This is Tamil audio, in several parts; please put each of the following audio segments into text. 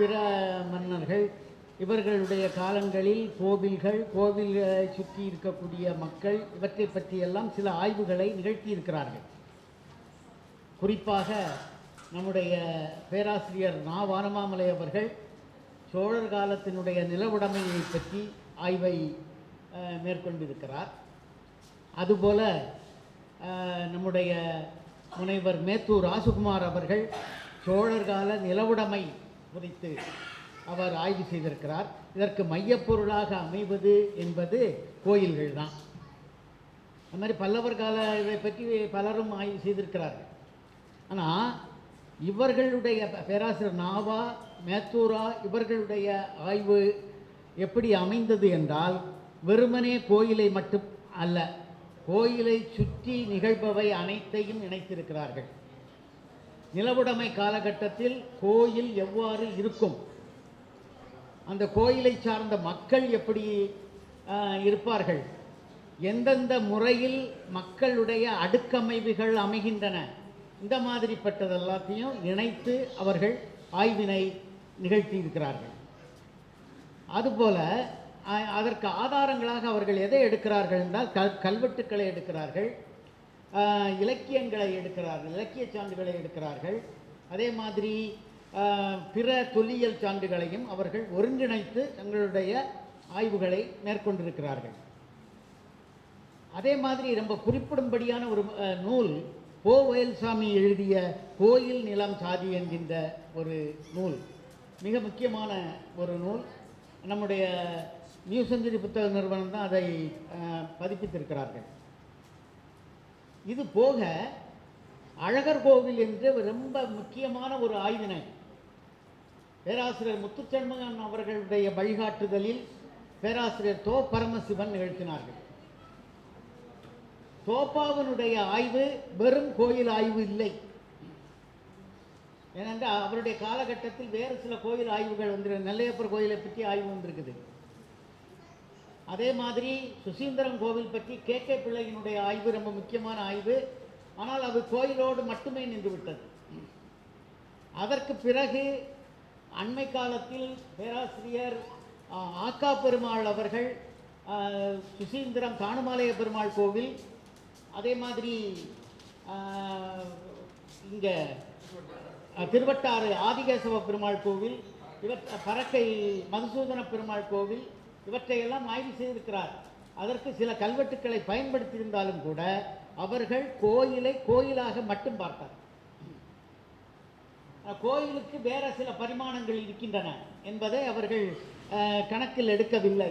பிற மன்னர்கள் இவர்களுடைய காலங்களில் கோவில்கள் கோவில்களை சுற்றி இருக்கக்கூடிய மக்கள் இவற்றை பற்றியெல்லாம் சில ஆய்வுகளை நிகழ்த்தியிருக்கிறார்கள். குறிப்பாக நம்முடைய பேராசிரியர் நா. வானமாமலை அவர்கள் சோழர் காலத்தினுடைய நிலவுடைமையை பற்றி ஆய்வை மேற்கொண்டிருக்கிறார். அதுபோல நம்முடைய முனைவர் மேத்தூர் ராசுகுமார் அவர்கள் சோழர் கால நிலவுடைமை குறித்து அவர் ஆய்வு செய்திருக்கிறார். இதற்கு மையப்பொருளாக அமைவது என்பது கோயில்கள் தான். அது மாதிரி பல்லவர் கால இதை பற்றி பலரும் ஆய்வு செய்திருக்கிறார்கள். ஆனால் இவர்களுடைய பேராசிரியர் நாவா மேத்தூரா இவர்களுடைய ஆய்வு எப்படி அமைந்தது என்றால் வெறுமனே கோயிலை மட்டும் அல்ல கோயிலை சுற்றி நிகழ்பவை அனைத்தையும் இணைத்திருக்கிறார்கள். நிலவுடைமை காலகட்டத்தில் கோயில் எவ்வாறு இருக்கும்? அந்த கோயிலை சார்ந்த மக்கள் எப்படி இருப்பார்கள்? எந்தெந்த முறையில் மக்களுடைய அடுக்கமைவுகள் அமைகின்றன? இந்த மாதிரிப்பட்டது எல்லாத்தையும் இணைத்து அவர்கள் ஆய்வினை நிகழ்த்தி இருக்கிறார்கள் அதுபோல அதற்கு ஆதாரங்களாக அவர்கள் எதை எடுக்கிறார்கள் என்றால் கல் கல்வெட்டுக்களை எடுக்கிறார்கள். இலக்கியங்களை எடுக்கிறார்கள் இலக்கிய சான்றுகளை எடுக்கிறார்கள். அதே மாதிரி பிற தொல்லியல் சான்றுகளையும் அவர்கள் ஒருங்கிணைத்து தங்களுடைய ஆய்வுகளை மேற்கொண்டிருக்கிறார்கள். அதே மாதிரி ரொம்ப குறிப்பிடும்படியான ஒரு நூல் போ வயல்சாமி எழுதிய கோயில் நிலம் சாதி என்கின்ற ஒரு நூல். மிக முக்கியமான ஒரு நூல். நம்முடைய நியூ செஞ்சுரி புத்தக நிறுவனம் தான் அதை பதிப்பித்திருக்கிறார்கள். இது போக அழகர் கோவில் என்று ரொம்ப முக்கியமான ஒரு ஆய்வினை பேராசிரியர் முத்துச்சண்மகன் அவர்களுடைய வழிகாட்டுதலில் பேராசிரியர் தோ பரமசிவன் நிகழ்த்தினார்கள். தோப்பாவனுடைய ஆய்வு வெறும் கோயில் ஆய்வு இல்லை. ஏனென்றால் அவருடைய காலகட்டத்தில் வேறு சில கோயில் ஆய்வுகள் வந்து நெல்லையப்பர் கோயிலை பற்றி ஆய்வு வந்திருக்குது. அதே மாதிரி சுசீந்திரம் கோவில் பற்றி கே கே பிள்ளையினுடைய ஆய்வு ரொம்ப முக்கியமான ஆய்வு. ஆனால் அது கோயிலோடு மட்டுமே நின்றுவிட்டது. அதற்கு பிறகு அண்மை காலத்தில் பேராசிரியர் ஆக்கா பெருமாள் அவர்கள் சுசீந்திரம் தானுமாலய பெருமாள் கோவில் அதே மாதிரி இங்கே திருவட்டாறு ஆதிகேசவ பெருமாள் கோவில் இவர் பறக்கை மதுசூதன பெருமாள் கோவில் இவற்றையெல்லாம் ஆய்வு செய்திருக்கிறார். அதற்கு சில கல்வெட்டுக்களை பயன்படுத்தியிருந்தாலும் கூட அவர்கள் கோயிலை கோயிலாக மட்டும் பார்த்தார். கோயிலுக்கு வேற சில பரிமாணங்கள் இருக்கின்றன என்பதை அவர்கள் கணக்கில் எடுக்கவில்லை.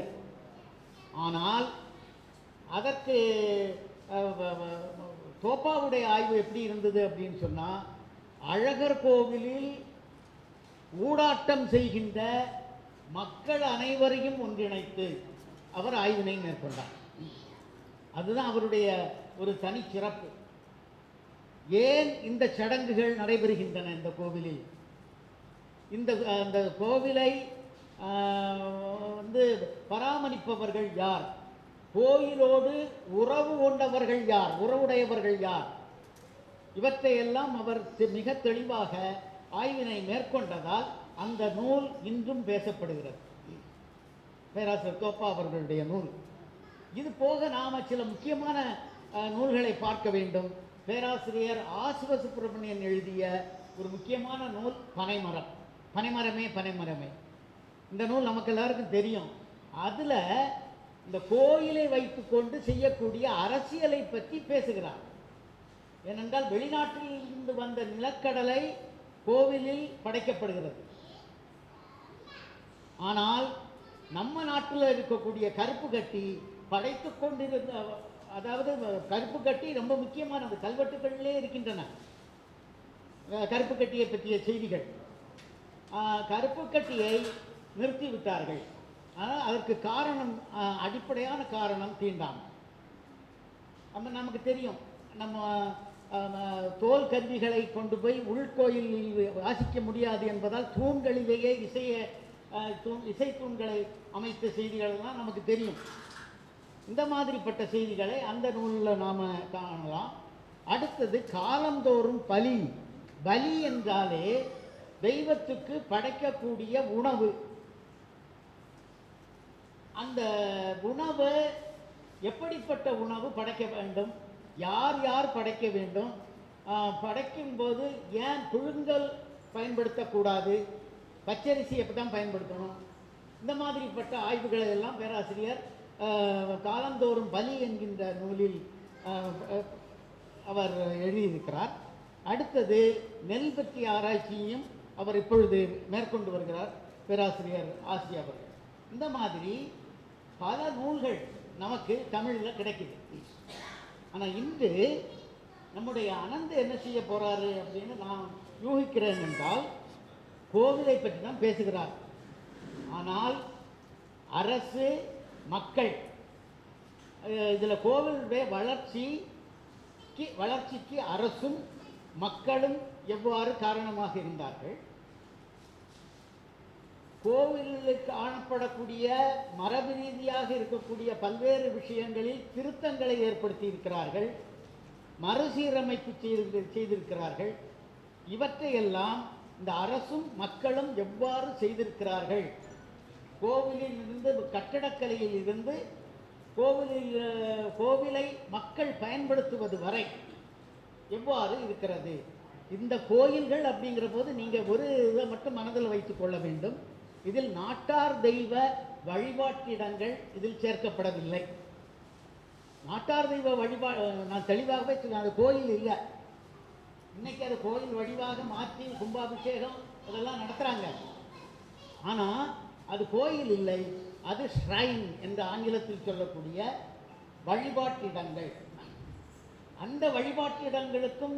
ஆனால் அதற்கு தோப்பாவுடைய ஆய்வு எப்படி இருந்தது அப்படின்னு சொன்னால் அழகர் கோவிலில் ஊடாட்டம் செய்கின்ற மக்கள் அனைவரையும் ஒன்றிணைத்து அவர் ஆய்வினை மேற்கொண்டார். அதுதான் அவருடைய ஒரு தனி சிறப்பு. ஏன் இந்த சடங்குகள் நடைபெறுகின்றன இந்த கோவிலில்? இந்த அந்த கோவிலை வந்து பராமரிப்பவர்கள் யார்? கோயிலோடு உறவு கொண்டவர்கள் யார்? உறவுடையவர்கள் யார்? இவற்றையெல்லாம் அவர் தெ- மிக தெளிவாக ஆய்வினை மேற்கொண்டதால் அந்த நூல் இன்றும் பேசப்படுகிறது. பேராசிரியர் தோப்பா அவர்களுடைய நூல். இது போக நாம் சில முக்கியமான நூல்களை பார்க்க வேண்டும். பேராசிரியர் ஆசிவ சுப்பிரமணியன் எழுதிய ஒரு முக்கியமான நூல் பனைமரம். பனைமரமே பனைமரமே. இந்த நூல் நமக்கு எல்லாருக்கும் தெரியும். அதில் இந்த கோயிலை வைத்துக்கொண்டு செய்யக்கூடிய அரசியலை பற்றி பேசுகிறார். ஏனென்றால் வெளிநாட்டில் இருந்து வந்த நிலக்கடலை கோவிலில் படைக்கப்படுகிறது. ஆனால் நம்ம நாட்டில் இருக்கக்கூடிய கருப்பு கட்டி படைத்து கொண்டிருந்த அதாவது கருப்பு கட்டி ரொம்ப முக்கியமானது கல்வெட்டுகளிலே இருக்கின்றன. கருப்பு கட்டியை பற்றிய செய்திகள். கருப்பு கட்டியை நிறுத்திவிட்டார்கள். ஆனால் அதற்கு காரணம் அடிப்படையான காரணம் தீண்டாமை. நம்ம நமக்கு தெரியும். நம்ம தோல் கருவிகளை கொண்டு போய் உள்கோயிலில் வாசிக்க முடியாது என்பதால் தூண்களிலேயே இசையை தூண் இசை தூண்களை அமைத்த செய்திகள் எல்லாம் நமக்கு தெரியும். இந்த மாதிரிப்பட்ட செய்திகளை அந்த நூலில் நாம் காணலாம். அடுத்தது காலந்தோறும் பலி. பலி என்றாலே தெய்வத்துக்கு படைக்கக்கூடிய உணவு. அந்த உணவு எப்படிப்பட்ட உணவு படைக்க வேண்டும்? யார் யார் படைக்க வேண்டும்? படைக்கும்போது ஏன் புழுங்கல் பயன்படுத்தக்கூடாது? பச்சரிசி எப்படி தான் பயன்படுத்தணும்? இந்த மாதிரிப்பட்ட ஆய்வுகளை எல்லாம் பேராசிரியர் காலந்தோறும் பலி என்கின்ற நூலில் அவர் எழுதியிருக்கிறார். அடுத்தது நெல் பற்றிய ஆராய்ச்சியையும் அவர் இப்பொழுது மேற்கொண்டு வருகிறார் பேராசிரியர் ஆசி அவர்கள். இந்த மாதிரி பல நூல்கள் நமக்கு தமிழில் கிடைக்குது. ஆனால் இன்று நம்முடைய அனந்த் என்ன செய்ய போகிறாரு அப்படின்னு நான் யூகிக்கிறேன் என்றால் கோவிலை பற்றி தான் பேசுகிறார். ஆனால் அரசு மக்கள் இதில் கோவிலுடைய வளர்ச்சிக்கு வளர்ச்சிக்கு அரசும் மக்களும் எவ்வாறு காரணமாக இருந்தார்கள்? கோவிலுக்கு காணப்படக்கூடிய மரபு ரீதியாக இருக்கக்கூடிய பல்வேறு விஷயங்களில் திருத்தங்களை ஏற்படுத்தி இருக்கிறார்கள் மறுசீரமைப்பு செய்து செய்திருக்கிறார்கள். இவற்றையெல்லாம் இந்த அரசும் மக்களும் எவ்வாறு செய்திருக்கிறார்கள்? கோவிலில் இருந்து கட்டடக்கலையில் இருந்து கோவிலில் கோவிலை மக்கள் பயன்படுத்துவது வரை எவ்வாறு இருக்கிறது? இந்த கோயில்கள் அப்படிங்கிற போது நீங்கள் ஒரு இதை மட்டும் மனதில் வைத்துக் கொள்ள வேண்டும். இதில் நாட்டார் தெய்வ வழிபாட்டிடங்கள் இதில் சேர்க்கப்படவில்லை. நாட்டார் தெய்வ வழிபா நான் தெளிவாகவே சொல்றேன் அது கோயில் இல்லை. இன்னைக்கு அது கோயில் வழிவாக மாற்றி கும்பாபிஷேகம் இதெல்லாம் நடத்துகிறாங்க ஆனால் அது கோயில் இல்லை அது ஷ்ரைன் என்று ஆங்கிலத்தில் சொல்லக்கூடிய வழிபாட்டிடங்கள் அந்த வழிபாட்டிடங்களுக்கும் இடங்களுக்கும்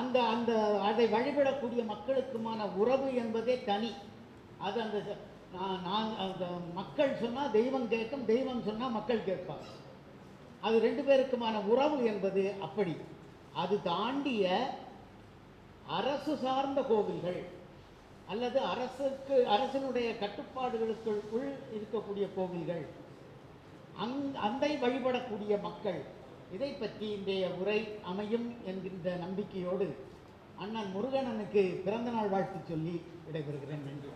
அந்த அந்த அதை வழிபடக்கூடிய மக்களுக்குமான உறவு என்பதே தனி. அது அந்த நான் நான் அந்த மக்கள் சொன்னால் தெய்வம் கேட்கும் தெய்வம் சொன்னால் மக்கள் கேட்பாங்க. அது ரெண்டு பேருக்குமான உறவு என்பது அப்படி. அது தாண்டிய அரசு சார்ந்த கோவில்கள் அல்லது அரசுக்கு அரசினுடைய கட்டுப்பாடுகளுக்குள் உள் இருக்கக்கூடிய கோவில்கள். அங் அந்தை வழிபடக்கூடிய மக்கள். இதை பற்றி இன்றைய உரை அமையும் என்கின்ற நம்பிக்கையோடு அண்ணன் முருகனனுக்கு பிறந்தநாள் வாழ்த்து சொல்லி விடைபெறுகிறேன் நன்றி.